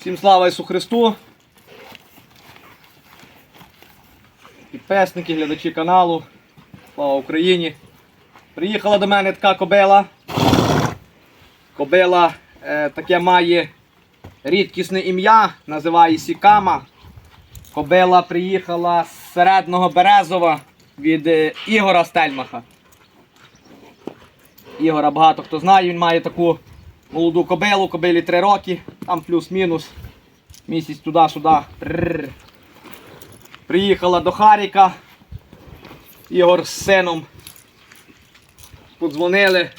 Всім слава Ісу Христу. Підписники, глядачі каналу. Слава Україні. Приїхала до мене така кобила. Кобила е, таке має рідкісне ім'я, називає Сікама. Кобила приїхала з середного Березова від е, Ігора Стельмаха. Ігора багато хто знає, він має таку молоду кобилу, кобилі 3 роки, там плюс-мінус. Місяць туди-сюди. Приїхала до Харіка. Ігор з сином. Подзвонили,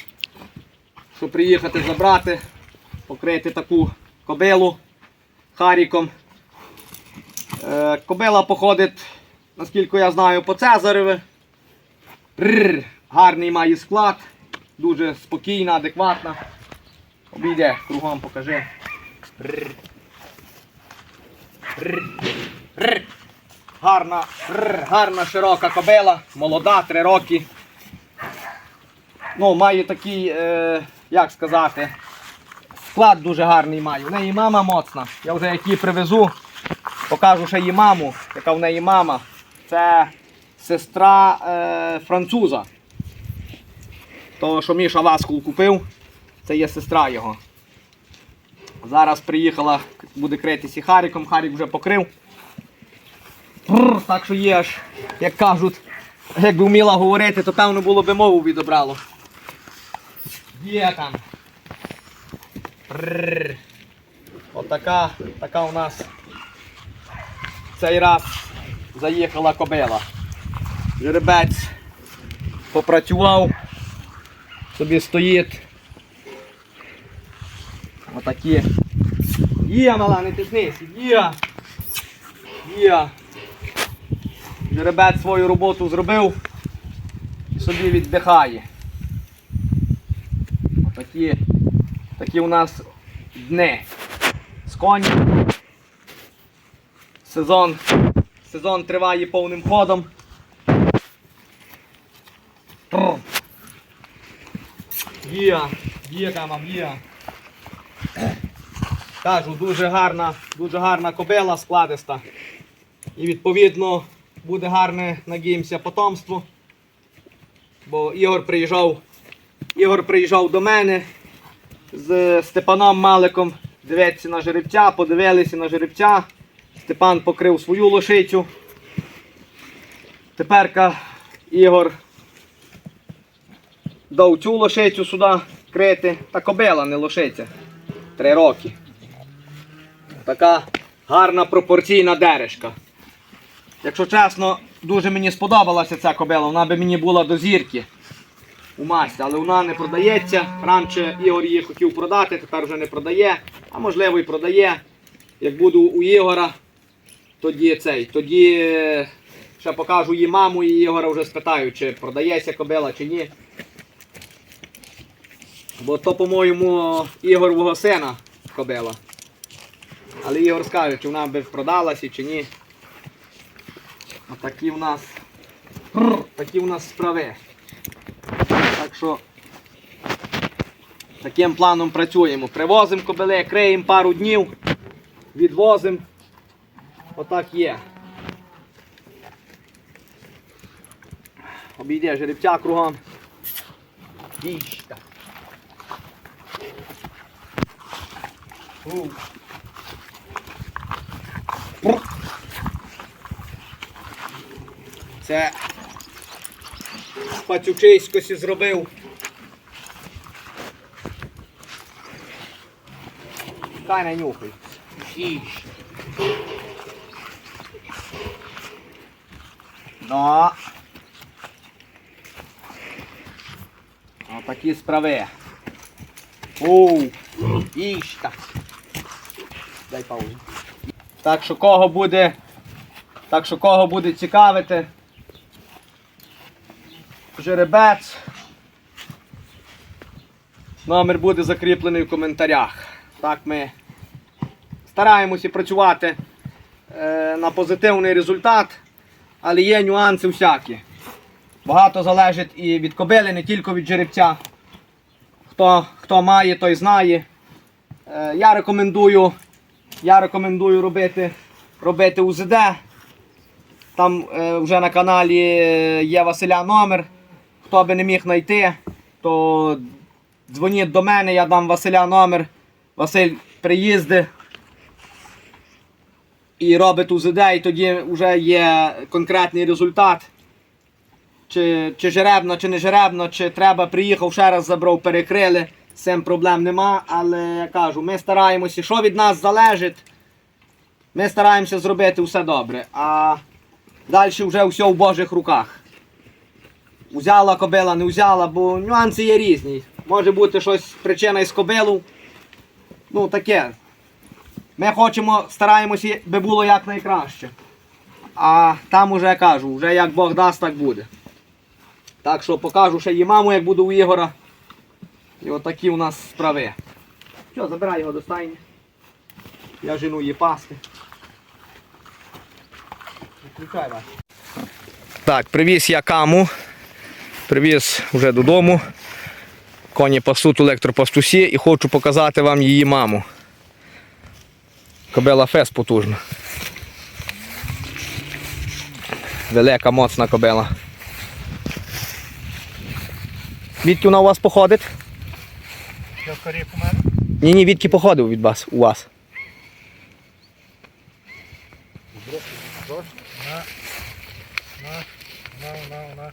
щоб приїхати забрати, покрити таку кобилу Харіком. Е, кобила походить, наскільки я знаю, по Цезареве. Гарний має склад, дуже спокійна, адекватна. Обійде, кругом покажи. Гарна, гарна широка кобила, молода, три роки. Ну, має такий, е, як сказати, склад дуже гарний має. У неї мама моцна. Я вже як її привезу, покажу ще її маму, яка в неї мама. Це сестра е, француза. Того, що Міша Васкул купив, це є сестра його. Зараз приїхала, буде критися Харіком, Харік вже покрив. Пррр, так що є аж, як кажуть, якби вміла говорити, то певно було би мову відобрало. Є там. Пррр. Отака, така у нас цей раз заїхала кобила. Жеребець попрацював, собі стоїть. Отакі. Є, мала, не тиснись. Є. Є. Жеребець свою роботу зробив і собі віддихає. Отакі такі у нас дни. З коні. Сезон, сезон триває повним ходом. Є, є там, є. Кажу, дуже гарна, дуже гарна кобила складиста. І відповідно буде гарне, надіємося, потомство. Бо Ігор приїжджав, Ігор приїжджав до мене з Степаном Маликом. Дивитися на жеребця, подивилися на жеребця. Степан покрив свою лошицю. Теперка Ігор дав цю лошицю сюди крити. Та кобила, не лошиця. Три роки. Така гарна пропорційна дережка. Якщо чесно, дуже мені сподобалася ця кобила, вона би мені була до зірки у масті, але вона не продається. Раніше Ігор її хотів продати, тепер вже не продає, а можливо і продає. Як буду у Ігора, тоді цей, тоді е, ще покажу її маму і Ігора вже спитаю, чи продається кобила, чи ні. Бо то, по-моєму, Ігорового сина кобила. Але Ігор скаже, чи вона би продалася, чи ні. Отакі в нас. Такі в нас справи. Так що таким планом працюємо. Привозимо кобили, криємо пару днів, відвозимо. Отак є. Обійде жеребця кругом. Діжка. Це пацючиськосі зробив. Хай не нюхай. Ну. Отакі справи. Оу. Ішка. Дай паузу. Так що кого буде. Так що кого буде цікавити. Жеребець. Номер буде закріплений в коментарях. Так ми стараємося працювати е, на позитивний результат, але є нюанси всякі. Багато залежить і від кобили, не тільки від жеребця. Хто, хто має, той знає. Е, я рекомендую я рекомендую робити, робити УЗД. Там е, вже на каналі є Василя номер. Хто би не міг знайти, то дзвоніть до мене, я дам Василя номер. Василь приїзде і робить УЗД, і тоді вже є конкретний результат. Чи, чи жеребно, чи не жеребно, чи треба, приїхав, ще раз забрав, перекрили. Цим проблем нема, але я кажу, ми стараємося, що від нас залежить, ми стараємося зробити все добре. А далі вже все в Божих руках. Узяла кобила, не взяла, бо нюанси є різні. Може бути щось причина із кобилу. Ну таке. Ми хочемо, стараємося, би було якнайкраще. А там уже кажу, вже як Бог дасть, так буде. Так що покажу ще її маму, як буду у Ігора. І отакі у нас справи. Що, забирай його до стайні. Я жену її пасти. Включай вас. Так, привіз я каму. Привіз вже додому. Коні пасуть електропастусі і хочу показати вам її маму. Кобила фес потужна. Велика, моцна кобила. Відки вона у вас походить? Що корік у мене? Ні, ні, відки походив від вас у вас. На, на, на, на, на.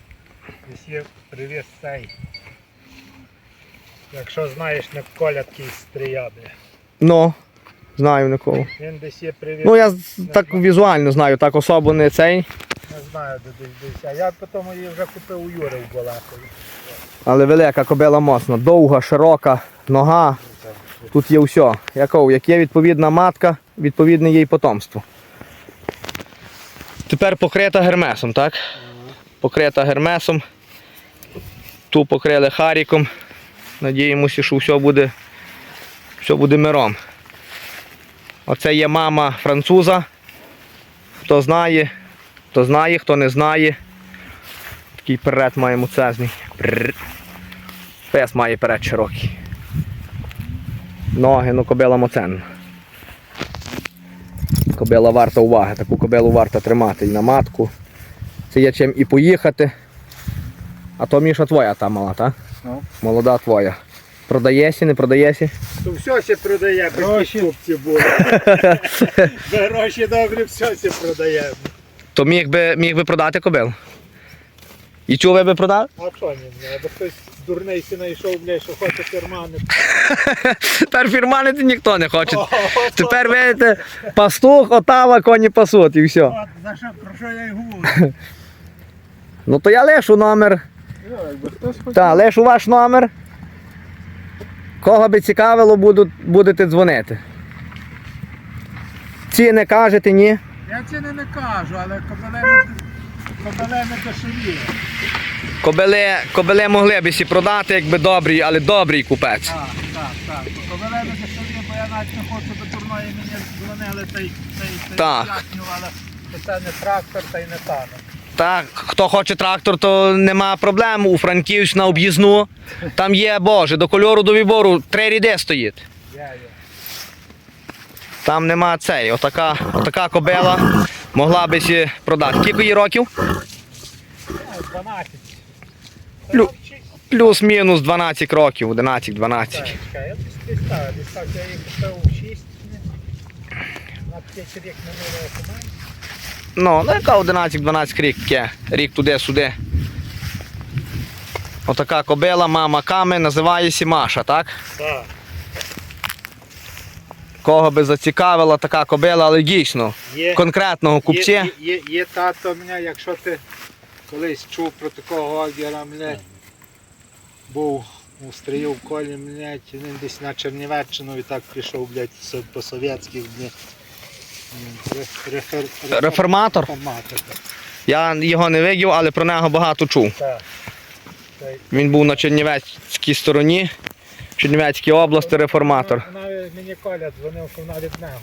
Десь є привіз цей. Якщо знаєш, не коля такий стріяди. Ну, знаю нікого. Він десь є привіз. Ну я з- так візуально знаю, так особо не цей, Не знаю, де десь десь. А я потім її вже купив у Юри в Балакові. але велика кобила моцна, довга, широка, нога. Тут є все. Яков, як є відповідна матка, відповідне їй потомство. Тепер покрита гермесом, так? Покрита гермесом. Ту покрили харіком. Надіємося, що все буде, все буде миром. Оце є мама француза. Хто знає, хто знає, хто не знає. Такий перед має муцезний. Бррр. Пес має перед широкий. Ноги, ну кобила моценна. Кобила варта уваги, таку кобилу варто тримати і на матку. Це є чим і поїхати. А то Міша твоя та мала, так? Ну. Молода твоя. Продаєшся, не продаєшся? То все ще продає, гроші купці були. Гроші добрі, все ще продає. То міг би, міг би продати кобилу. І чого ви би продав? А що ні, або хтось дурний си знайшов, блядь, що хоче фірмани. Тепер фірманити ніхто не хоче. Тепер видите, пастух, отава, коні пасуть і все. От, за що, про що я й говорю? Ну то я лишу номер. Так, лишу ваш номер. Кого би цікавило, буду, будете дзвонити. Ціни кажете, ні? Я ціни не кажу, але кобелеми, кобелеми дешеві. Кобили, кобили могли б сі продати, якби добрий, але добрий купець. Так, так, так. Кобелеми дешеві, бо я навіть не хочу до дурної мені дзвонили та й та й- та й Так. пояснювали, що це не трактор та й не тано. Так, хто хоче трактор, то нема проблем. У Франківськ на об'їзну. Там є, боже, до кольору до вибору три ряди стоїть. Є. Там нема цей. Отака, отака кобила могла би сі продати. Скільки їй років? Ну, 12. Лю- Плюс-мінус 12 років, 11-12. Чекай, Я десь десь так, я її купив 6. На 5 рік минулого команди. Ну, ну яка 11-12 рік є. Рік туди-сюди. Отака кобила, мама ками, називається Маша, так? Так. Кого би зацікавила така кобила, але дійсно, Є, конкретного купця. Є, є, є тато мене, якщо ти колись чув про такого огіра, блядь, був у стрію в колі, блядь, він десь на Чернівеччину і так пішов, блядь, блядь. Ре- рефер- рефер- Реформатор? Реформатор. Я його не видів, але про нього багато чув. Так. Він був на Чернівецькій стороні, Чернівецькій області реформатор. Мені Коля дзвонив, що вона від нього.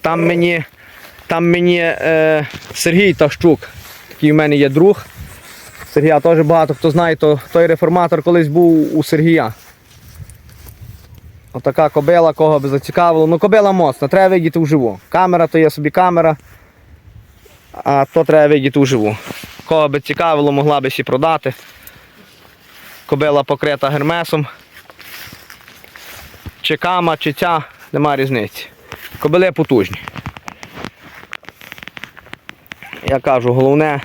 Там мені, там мені е, Сергій Тащук, такий в мене є друг. Сергія теж багато хто знає, то той реформатор колись був у Сергія. Отака кобила, кого би зацікавило. Ну кобила моцна, треба видіти вживу. Камера то є собі камера, а то треба видіти вживу. Кого би цікавило, могла би сі продати. Кобила покрита гермесом. Чи кама, чи ця, нема різниці. Кобили потужні. Я кажу, головне,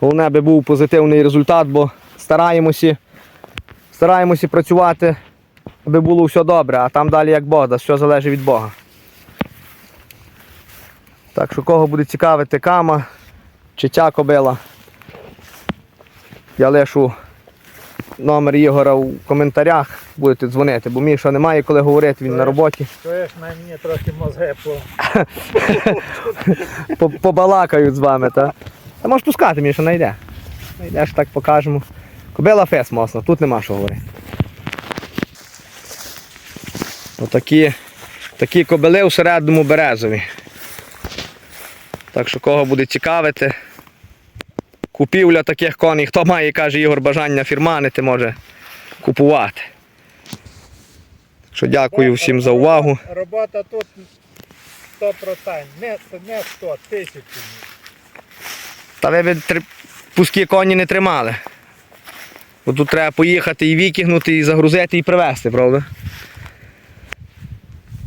головне аби був позитивний результат, бо стараємося, стараємося працювати, аби було все добре, а там далі як Бог дасть, все залежить від Бога. Так що кого буде цікавити кама чи ця кобила, я лишу номер Ігора у коментарях, будете дзвонити, бо Міша немає коли говорити, він на роботі. Чуєш, на мені трохи. По- Побалакають з вами, та? Та можеш пускати, Міша, найде. Найдеш так покажемо. Кобила фес моцна, тут нема що говорити. Отакі такі кобили у середньому березові. Так що кого буде цікавити. Купівля таких коней, хто має, каже Ігор, бажання фірманити, може купувати. Так що дякую всім за увагу. Робота тут 100%. Не, не 100, тисячу. Та ви б пускі коні не тримали. Бо тут треба поїхати і викигнути, і загрузити, і привезти, правда?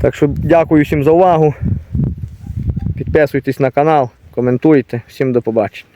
Так що дякую всім за увагу. Підписуйтесь на канал, коментуйте. Всім до побачення.